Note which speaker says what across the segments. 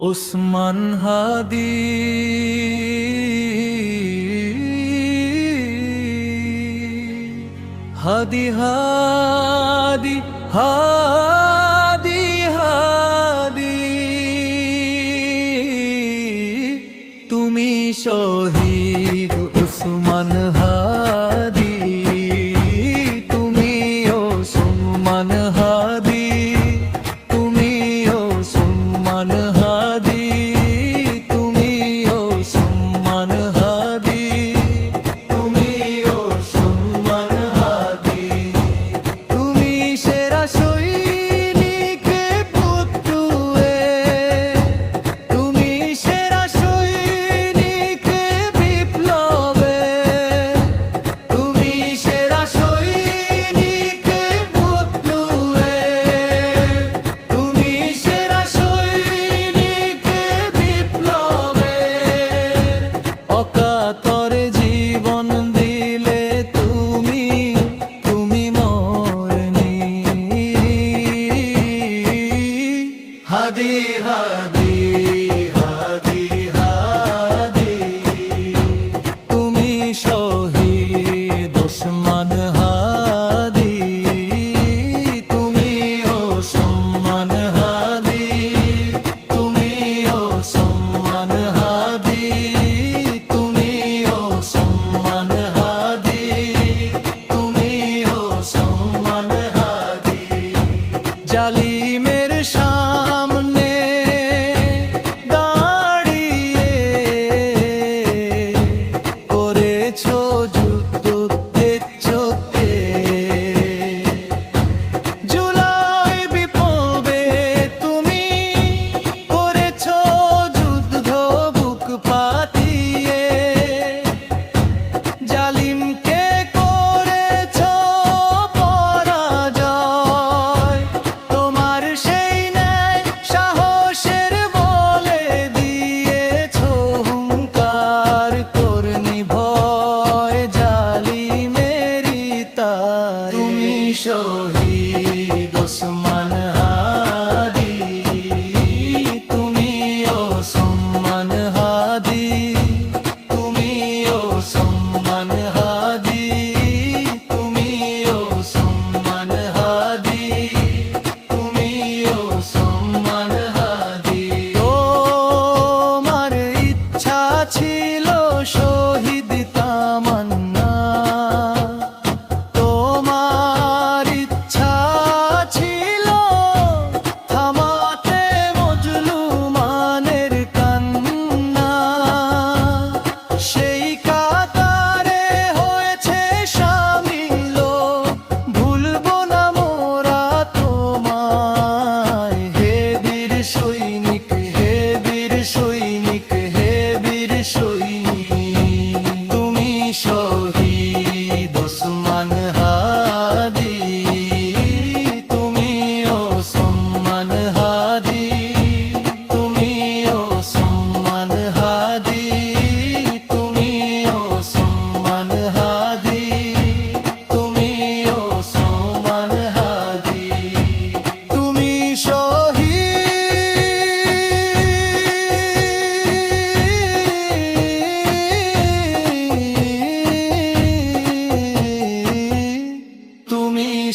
Speaker 1: ওসমান হাদি। হাদি হাদি হাদি হাদি। তুমি শহীদ ওসমান হাদি Elohim.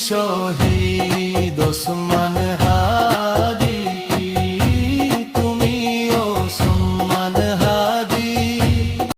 Speaker 1: শহীদ ওসমান